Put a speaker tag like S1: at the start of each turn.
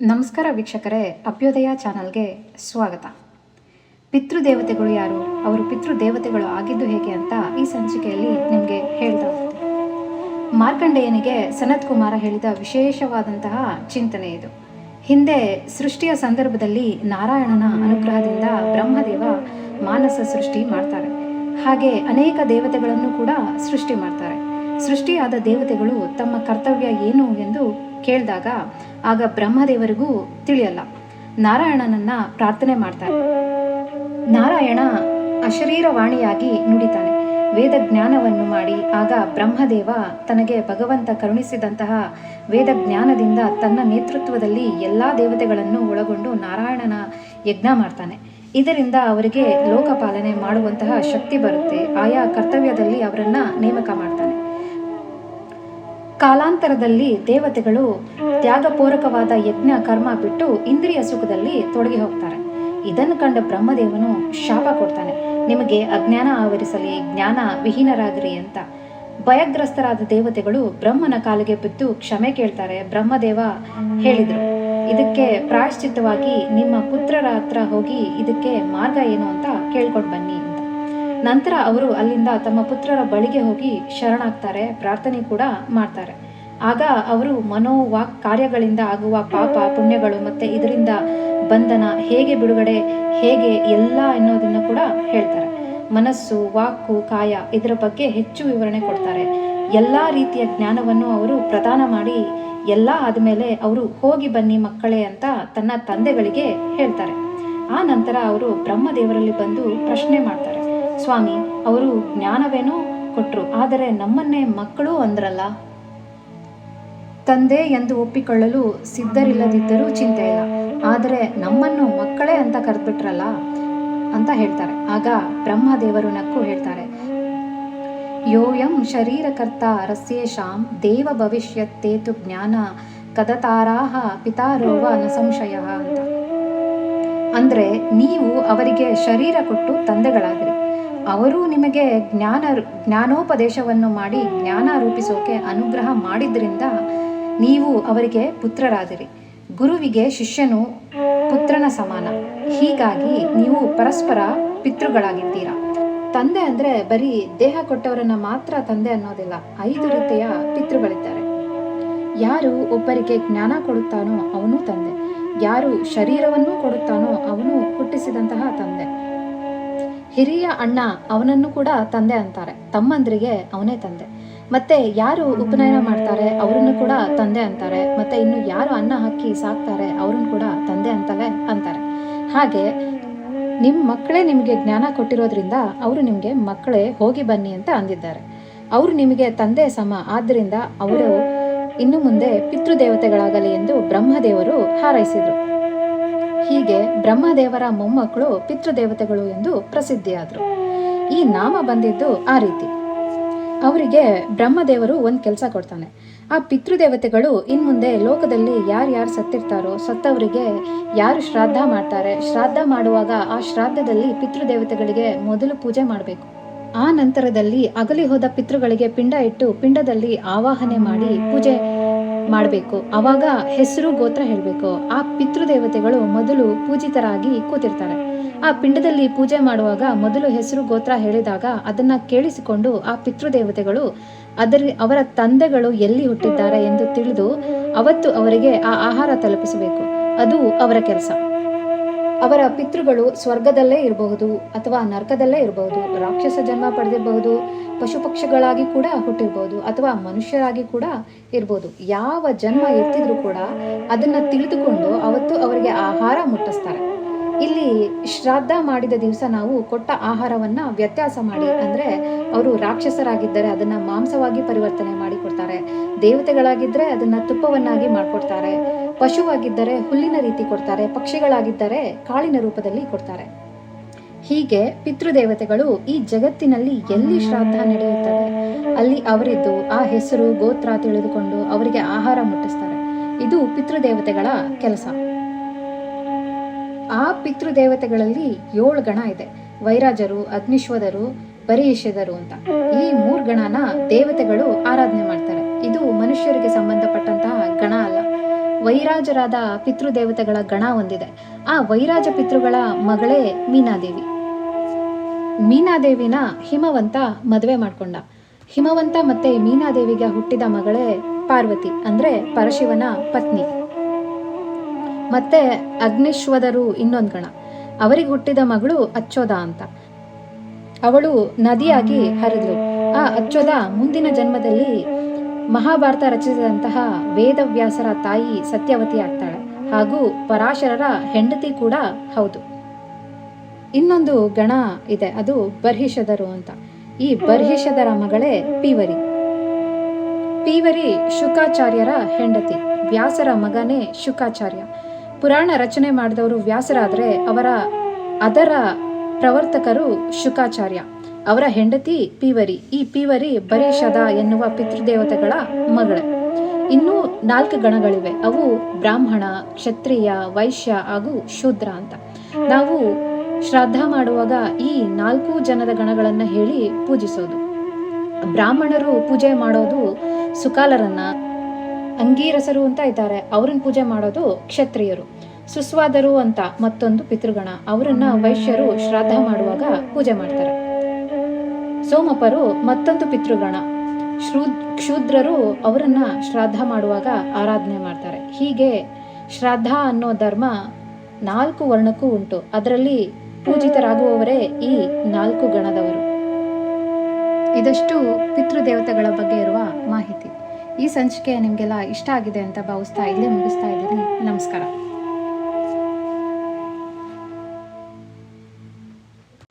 S1: ನಮಸ್ಕಾರ ವೀಕ್ಷಕರೇ, ಅಭ್ಯೋದಯ ಚಾನಲ್ಗೆ ಸ್ವಾಗತ. ಪಿತೃದೇವತೆಗಳು ಯಾರು, ಅವರು ಪಿತೃದೇವತೆಗಳು ಆಗಿದ್ದು ಹೇಗೆ ಅಂತ ಈ ಸಂಚಿಕೆಯಲ್ಲಿ ನಿಮಗೆ ಹೇಳ್ತಾ ಹೋಗ್ತೀನಿ ಮಾರ್ಕಂಡೇಯನಿಗೆ ಸನತ್ ಕುಮಾರ ಹೇಳಿದ ವಿಶೇಷವಾದಂತಹ ಚಿಂತನೆ ಇದು. ಹಿಂದೆ ಸೃಷ್ಟಿಯ ಸಂದರ್ಭದಲ್ಲಿ ನಾರಾಯಣನ ಅನುಗ್ರಹದಿಂದ ಬ್ರಹ್ಮದೇವ ಮಾನಸ ಸೃಷ್ಟಿ ಮಾಡ್ತಾರೆ. ಹಾಗೆ ಅನೇಕ ದೇವತೆಗಳನ್ನು ಕೂಡ ಸೃಷ್ಟಿ ಮಾಡ್ತಾರೆ. ಸೃಷ್ಟಿಯಾದ ದೇವತೆಗಳು ತಮ್ಮ ಕರ್ತವ್ಯ ಏನು ಎಂದು ಕೇಳಿದಾಗ ಆಗ ಬ್ರಹ್ಮದೇವರಿಗೂ ತಿಳಿಯಲ್ಲ. ನಾರಾಯಣನನ್ನ ಪ್ರಾರ್ಥನೆ ಮಾಡ್ತಾರೆ ನಾರಾಯಣ ಅಶರೀರವಾಣಿಯಾಗಿ ನುಡಿತಾನೆ. ವೇದ ಜ್ಞಾನವನ್ನು ಮಾಡಿ ಆಗ ಬ್ರಹ್ಮದೇವ ತನಗೆ ಭಗವಂತ ಕರುಣಿಸಿದಂತಹ ವೇದ ಜ್ಞಾನದಿಂದ ತನ್ನ ನೇತೃತ್ವದಲ್ಲಿ ಎಲ್ಲ ದೇವತೆಗಳನ್ನು ಒಳಗೊಂಡು ನಾರಾಯಣನ ಯಜ್ಞ ಮಾಡ್ತಾನೆ. ಇದರಿಂದ ಅವರಿಗೆ ಲೋಕಪಾಲನೆ ಮಾಡುವಂತಹ ಶಕ್ತಿ ಬರುತ್ತೆ. ಆಯಾ ಕರ್ತವ್ಯದಲ್ಲಿ ಅವರನ್ನ ನೇಮಕ ಮಾಡ್ತಾನೆ. ಕಾಲಾಂತರದಲ್ಲಿ ದೇವತೆಗಳು ತ್ಯಾಗಪೂರಕವಾದ ಯಜ್ಞ ಕರ್ಮ ಬಿಟ್ಟು ಇಂದ್ರಿಯ ಸುಖದಲ್ಲಿ ತೊಡಗಿ ಹೋಗ್ತಾರೆ. ಇದನ್ನು ಕಂಡ ಬ್ರಹ್ಮದೇವನು ಶಾಪ ಕೊಡ್ತಾನೆ. ನಿಮಗೆ ಅಜ್ಞಾನ ಆವರಿಸಲಿ ಜ್ಞಾನ ವಿಹೀನರಾಗಿರಿ ಅಂತ. ಭಯಗ್ರಸ್ತರಾದ ದೇವತೆಗಳು ಬ್ರಹ್ಮನ ಕಾಲಿಗೆ ಬಿದ್ದು ಕ್ಷಮೆ ಕೇಳ್ತಾರೆ ಬ್ರಹ್ಮದೇವ ಹೇಳಿದ್ರು. ಇದಕ್ಕೆ ಪ್ರಾಯಶ್ಚಿತ್ತವಾಗಿ ನಿಮ್ಮ ಪುತ್ರರ ಹತ್ರ ಹೋಗಿ ಇದಕ್ಕೆ ಮಾರ್ಗ ಏನು ಅಂತ ಕೇಳ್ಕೊಂಡು ಬನ್ನಿ. ನಂತರ ಅವರು ಅಲ್ಲಿಂದ ತಮ್ಮ ಪುತ್ರರ ಬಳಿಗೆ ಹೋಗಿ ಶರಣಾಗ್ತಾರೆ, ಪ್ರಾರ್ಥನೆ ಕೂಡ ಮಾಡ್ತಾರೆ. ಆಗ ಅವರು ಮನೋವಾಕ್ ಕಾರ್ಯಗಳಿಂದ ಆಗುವ ಪಾಪ ಪುಣ್ಯಗಳು ಮತ್ತೆ ಇದರಿಂದ ಬಂಧನ ಹೇಗೆ ಬಿಡುಗಡೆ, ಹೇಗೆ ಎಲ್ಲ ಎನ್ನುವುದನ್ನು ಕೂಡ ಹೇಳ್ತಾರೆ. ಮನಸ್ಸು, ವಾಕು, ಕಾಯ ಇದರ ಬಗ್ಗೆ ಹೆಚ್ಚು ವಿವರಣೆ ಕೊಡ್ತಾರೆ. ಎಲ್ಲ ರೀತಿಯ ಜ್ಞಾನವನ್ನು ಅವರು ಪ್ರದಾನ ಮಾಡಿ ಎಲ್ಲ ಆದಮೇಲೆ ಅವರು ಹೋಗಿ ಬನ್ನಿ ಮಕ್ಕಳೇ ಅಂತ ತನ್ನ ತಂದೆಗಳಿಗೆ ಹೇಳ್ತಾರೆ. ಆ ನಂತರ ಅವರು ಬ್ರಹ್ಮದೇವರಲ್ಲಿ ಬಂದು ಪ್ರಶ್ನೆ ಮಾಡ್ತಾರೆ. ಸ್ವಾಮಿ, ಅವರು ಜ್ಞಾನವೇನೋ ಕೊಟ್ಟರು ಆದರೆ ನಮ್ಮನ್ನೇ ಮಕ್ಕಳು ಅಂದ್ರಲ್ಲ? ತಂದೆ ಎಂದು ಒಪ್ಪಿಕೊಳ್ಳಲು ಸಿದ್ಧರಿಲ್ಲದಿದ್ದರೂ ಚಿಂತೆ ಇಲ್ಲ. ಆದರೆ ನಮ್ಮನ್ನು ಮಕ್ಕಳೇ ಅಂತ ಕರೆದ್ಬಿಟ್ರಲ್ಲ? ಅಂತ ಹೇಳ್ತಾರೆ. ಆಗ ಬ್ರಹ್ಮದೇವರು ನಕ್ಕು ಹೇಳ್ತಾರೆ. ಯೋಯಂ ಶರೀರಕರ್ತ ರಸ್ಯೇಷಾಂ ದೇವ ಭವಿಷ್ಯತ್ತೇತು ಜ್ಞಾನ ಕದತಾರಾಹ ಪಿತಾರೋವ ನ ಸಂಶಯ ಅಂತ. ಅಂದ್ರೆ ನೀವು ಅವರಿಗೆ ಶರೀರ ಕೊಟ್ಟು ತಂದೆಗಳಾದ್ರಿ ಅವರು ನಿಮಗೆ ಜ್ಞಾನ ಜ್ಞಾನೋಪದೇಶವನ್ನು ಮಾಡಿ ಜ್ಞಾನ ರೂಪಿಸೋಕೆ ಅನುಗ್ರಹ ಮಾಡಿದ್ರಿಂದ ನೀವು ಅವರಿಗೆ ಪುತ್ರರಾದಿರಿ. ಗುರುವಿಗೆ ಶಿಷ್ಯನು ಪುತ್ರನ ಸಮಾನ. ಹೀಗಾಗಿ ನೀವು ಪರಸ್ಪರ ಪಿತೃಗಳಾಗಿದ್ದೀರಾ. ತಂದೆ ಅಂದ್ರೆ ಬರೀ ದೇಹ ಕೊಟ್ಟವರನ್ನ ಮಾತ್ರ ತಂದೆ ಅನ್ನೋದಿಲ್ಲ, ಐದು ರೀತಿಯ ಪಿತೃಗಳಿದ್ದಾರೆ. ಯಾರು ಒಬ್ಬರಿಗೆ ಜ್ಞಾನ ಕೊಡುತ್ತಾನೋ ಅವನು ತಂದೆ. ಯಾರು ಶರೀರವನ್ನು ಕೊಡುತ್ತಾನೋ ಅವನು ಹುಟ್ಟಿಸಿದಂತಹ ತಂದೆ. ಹಿರಿಯ ಅಣ್ಣ ಅವನನ್ನು ಕೂಡ ತಂದೆ ಅಂತಾರೆ. ತಮ್ಮಂದ್ರಿಗೆ ಅವನೇ ತಂದೆ. ಮತ್ತೆ ಯಾರು ಉಪನಯನ ಮಾಡ್ತಾರೆ, ಅವರನ್ನು ಕೂಡ ತಂದೆ ಅಂತಾರೆ. ಮತ್ತೆ ಇನ್ನು ಯಾರು ಅನ್ನ ಹಾಕಿ ಸಾಕ್ತಾರೆ, ಅವ್ರನ್ನ ಕೂಡ ತಂದೆ ಅಂತಲೇ ಅಂತಾರೆ. ಹಾಗೆ ನಿಮ್ಮ ಮಕ್ಕಳೇ ನಿಮಗೆ ಜ್ಞಾನ ಕೊಟ್ಟಿರೋದ್ರಿಂದ ಅವರು ನಿಮಗೆ ಮಕ್ಕಳೇ ಹೋಗಿ ಬನ್ನಿ ಅಂತ ಅಂದಿದ್ದಾರೆ. ಅವರು ನಿಮಗೆ ತಂದೆ ಸಮ. ಆದ್ದರಿಂದ ಅವರು ಇನ್ನು ಮುಂದೆ ಪಿತೃದೇವತೆಗಳಾಗಲಿ ಎಂದು ಬ್ರಹ್ಮದೇವರು ಹಾರೈಸಿದರು. ಹೀಗೆ ಬ್ರಹ್ಮದೇವರ ಮೊಮ್ಮಕ್ಕಳು ಪಿತೃದೇವತೆಗಳು ಎಂದು ಪ್ರಸಿದ್ಧಿಯಾದರು. ಈ ನಾಮ ಬಂದಿದ್ದು ಆ ರೀತಿ. ಅವರಿಗೆ ಬ್ರಹ್ಮದೇವರು ಒಂದು ಕೆಲಸ ಕೊಡ್ತಾನೆ. ಆ ಪಿತೃದೇವತೆಗಳು ಇನ್ಮುಂದೆ ಲೋಕದಲ್ಲಿ ಯಾರ್ಯಾರು ಸತ್ತಿರ್ತಾರೋ ಸತ್ತವರಿಗೆ ಯಾರು ಶ್ರಾದ್ದ ಮಾಡ್ತಾರೆ, ಶ್ರಾದ್ದ ಮಾಡುವಾಗ ಆ ಶ್ರಾದ್ದದಲ್ಲಿ ಪಿತೃದೇವತೆಗಳಿಗೆ ಮೊದಲು ಪೂಜೆ ಮಾಡಬೇಕು. ಆ ನಂತರದಲ್ಲಿ ಅಗಲಿ ಹೋದ ಪಿತೃಗಳಿಗೆ ಪಿಂಡ ಇಟ್ಟು ಪಿಂಡದಲ್ಲಿ ಆವಾಹನೆ ಮಾಡಿ ಪೂಜೆ ಮಾಡಬೇಕು. ಅವಾಗ ಹೆಸರು, ಗೋತ್ರ ಹೇಳಬೇಕು. ಆ ಪಿತೃದೇವತೆಗಳು ಮೊದಲು ಪೂಜಿತರಾಗಿ ಕೂತಿರ್ತಾರೆ. ಆ ಪಿಂಡದಲ್ಲಿ ಪೂಜೆ ಮಾಡುವಾಗ ಮೊದಲು ಹೆಸರು, ಗೋತ್ರ ಹೇಳಿದಾಗ ಅದನ್ನ ಕೇಳಿಸಿಕೊಂಡು ಆ ಪಿತೃದೇವತೆಗಳು ಅದರ, ಅವರ ತಂದೆಗಳು ಎಲ್ಲಿ ಹುಟ್ಟಿದ್ದಾರೆ ಎಂದು ತಿಳಿದು ಅವತ್ತು ಅವರಿಗೆ ಆ ಆಹಾರ ತಲುಪಿಸಬೇಕು. ಅದು ಅವರ ಕೆಲಸ. ಅವರ ಪಿತೃಗಳು ಸ್ವರ್ಗದಲ್ಲೇ ಇರಬಹುದು ಅಥವಾ ನರಕದಲ್ಲೇ ಇರಬಹುದು, ರಾಕ್ಷಸ ಜನ್ಮ ಪಡೆದಿರಬಹುದು, ಪಶು ಪಕ್ಷಿಗಳಾಗಿ ಕೂಡ ಹುಟ್ಟಿರಬಹುದು ಅಥವಾ ಮನುಷ್ಯರಾಗಿ ಕೂಡ ಇರಬಹುದು. ಯಾವ ಜನ್ಮ ಎತ್ತಿದ್ರು ಕೂಡ ಅದನ್ನ ತಿಳಿದುಕೊಂಡು ಅವತ್ತು ಅವರಿಗೆ ಆಹಾರ ಮುಟ್ಟಿಸ್ತಾರೆ. ಇಲ್ಲಿ ಶ್ರಾದ್ದ ಮಾಡಿದ ದಿವಸ ನಾವು ಕೊಟ್ಟ ಆಹಾರವನ್ನ ವ್ಯತ್ಯಾಸ ಮಾಡಿ, ಅಂದ್ರೆ ಅವರು ರಾಕ್ಷಸರಾಗಿದ್ದರೆ ಅದನ್ನ ಮಾಂಸವಾಗಿ ಪರಿವರ್ತನೆ ಮಾಡಿ ಕೊಡ್ತಾರೆ ದೇವತೆಗಳಾಗಿದ್ದರೆ ಅದನ್ನ ತುಪ್ಪವನ್ನಾಗಿ ಮಾಡ್ಕೊಡ್ತಾರೆ. ಪಶುವಾಗಿದ್ದರೆ ಹುಲ್ಲಿನ ರೀತಿ ಕೊಡ್ತಾರೆ, ಪಕ್ಷಿಗಳಾಗಿದ್ದರೆ ಕಾಳಿನ ರೂಪದಲ್ಲಿ ಕೊಡ್ತಾರೆ. ಹೀಗೆ ಪಿತೃದೇವತೆಗಳು ಈ ಜಗತ್ತಿನಲ್ಲಿ ಎಲ್ಲಿ ಶ್ರಾದ್ದ ನಡೆಯುತ್ತದೆ? ಅಲ್ಲಿ ಅವರಿದ್ದು, ಆ ಹೆಸರು, ಗೋತ್ರ ತಿಳಿದುಕೊಂಡು ಅವರಿಗೆ ಆಹಾರ ಮುಟ್ಟಿಸ್ತಾರೆ. ಇದು ಪಿತೃದೇವತೆಗಳ ಕೆಲಸ. ಆ ಪಿತೃದೇವತೆಗಳಲ್ಲಿ ಏಳು ಗಣ ಇದೆ. ವೈರಾಜರು ಅಗ್ನಿಶ್ವದರು ಬರೀಷದರು ಅಂತ. ಈ ಮೂರು ಗಣನ ದೇವತೆಗಳು ಆರಾಧನೆ ಮಾಡ್ತಾರೆ. ಇದು ಮನುಷ್ಯರಿಗೆ ಸಂಬಂಧಪಟ್ಟಂತಹ ಗಣ ಅಲ್ಲ. ವೈರಾಜರಾದ ಪಿತೃದೇವತೆಗಳ ಗಣ ಹೊಂದಿದೆ. ಆ ವೈರಾಜ ಪಿತೃಗಳ ಮಗಳೇ ಮೀನಾದೇವಿ. ಮೀನಾದೇವಿನ ಹಿಮವಂತ ಮದುವೆ ಮಾಡ್ಕೊಂಡ. ಹಿಮವಂತ ಮತ್ತೆ ಮೀನಾದೇವಿಗೆ ಹುಟ್ಟಿದ ಮಗಳೇ ಪಾರ್ವತಿ, ಅಂದ್ರೆ ಪರಶಿವನ ಪತ್ನಿ. ಮತ್ತೆ ಅಗ್ನಿಶ್ವದರು ಇನ್ನೊಂದು ಗಣ. ಅವರಿಗೆ ಹುಟ್ಟಿದ ಮಗಳು ಅಚ್ಚೋದ ಅಂತ. ಅವಳು ನದಿಯಾಗಿ ಹರಿದ್ಲು. ಆ ಅಚ್ಚೋದ ಮುಂದಿನ ಜನ್ಮದಲ್ಲಿ ಮಹಾಭಾರತ ರಚಿಸಿದಂತಹ ವೇದವ್ಯಾಸರ ತಾಯಿ ಸತ್ಯವತಿ ಆಗ್ತಾಳೆ. ಹಾಗೂ ಪರಾಶರರ ಹೆಂಡತಿ ಕೂಡ ಹೌದು. ಇನ್ನೊಂದು ಗಣ ಇದೆ, ಅದು ಬರ್ಹಿಷದರು ಅಂತ. ಈ ಬರ್ಹಿಷದರ ಮಗಳೇ ಪೀವರಿ. ಪೀವರಿ ಶುಕಾಚಾರ್ಯರ ಹೆಂಡತಿ, ವ್ಯಾಸರ ಮಗನೇ ಶುಕಾಚಾರ್ಯ. ಪುರಾಣ ರಚನೆ ಮಾಡಿದವರು ವ್ಯಾಸರಾದ್ರೆ ಅವರ ಅದರ ಪ್ರವರ್ತಕರು ಶುಕಾಚಾರ್ಯ. ಅವರ ಹೆಂಡತಿ ಪೀವರಿ. ಈ ಪೀವರಿ ಬರೀಷದ ಎನ್ನುವ ಪಿತೃದೇವತೆಗಳ ಮಗಳೇ. ಇನ್ನೂ ನಾಲ್ಕು ಗಣಗಳಿವೆ. ಅವು ಬ್ರಾಹ್ಮಣ, ಕ್ಷತ್ರಿಯ, ವೈಶ್ಯ ಹಾಗೂ ಶೂದ್ರ ಅಂತ. ನಾವು ಶ್ರಾದ್ದ ಮಾಡುವಾಗ ಈ ನಾಲ್ಕು ಜನದ ಗಣಗಳನ್ನ ಹೇಳಿ ಪೂಜಿಸೋದು. ಬ್ರಾಹ್ಮಣರು ಪೂಜೆ ಮಾಡೋದು ಸುಕಾಲರನ್ನ, ಅಂಗೀರಸರು ಅಂತ ಇದ್ದಾರೆ. ಅವ್ರನ್ನ ಪೂಜೆ ಮಾಡೋದು ಕ್ಷತ್ರಿಯರು. ಸುಸ್ವಾದರು ಅಂತ ಮತ್ತೊಂದು ಪಿತೃಗಣ. ಅವರನ್ನ ವೈಶ್ಯರು ಶ್ರಾದ್ದ ಮಾಡುವಾಗ ಪೂಜೆ ಮಾಡ್ತಾರೆ. ಸೋಮಪರು ಮತ್ತೊಂದು ಪಿತೃಗಣ. ಶ್ರೂ, ಕ್ಷೂದ್ರರು ಅವರನ್ನ ಶ್ರಾದ್ದ ಮಾಡುವಾಗ ಆರಾಧನೆ ಮಾಡ್ತಾರೆ. ಹೀಗೆ ಶ್ರಾದ್ದ ಅನ್ನೋ ಧರ್ಮ ನಾಲ್ಕು ವರ್ಣಕ್ಕೂ ಉಂಟು. ಅದರಲ್ಲಿ ಪೂಜಿತರಾಗುವವರೇ ಈ ನಾಲ್ಕು ಗಣದವರು. ಇದಷ್ಟು ಪಿತೃದೇವತೆಗಳ ಬಗ್ಗೆ ಇರುವ ಮಾಹಿತಿ. ಈ ಸಂಚಿಕೆ ನಿಮಗೆಲ್ಲ ಇಷ್ಟ ಆಗಿದೆ ಅಂತ ಭಾವಿಸ್ತಾ ಇಲ್ಲೇ ಮುಗಿಸ್ತಾ ಇದ್ದೀನಿ. ನಮಸ್ಕಾರ.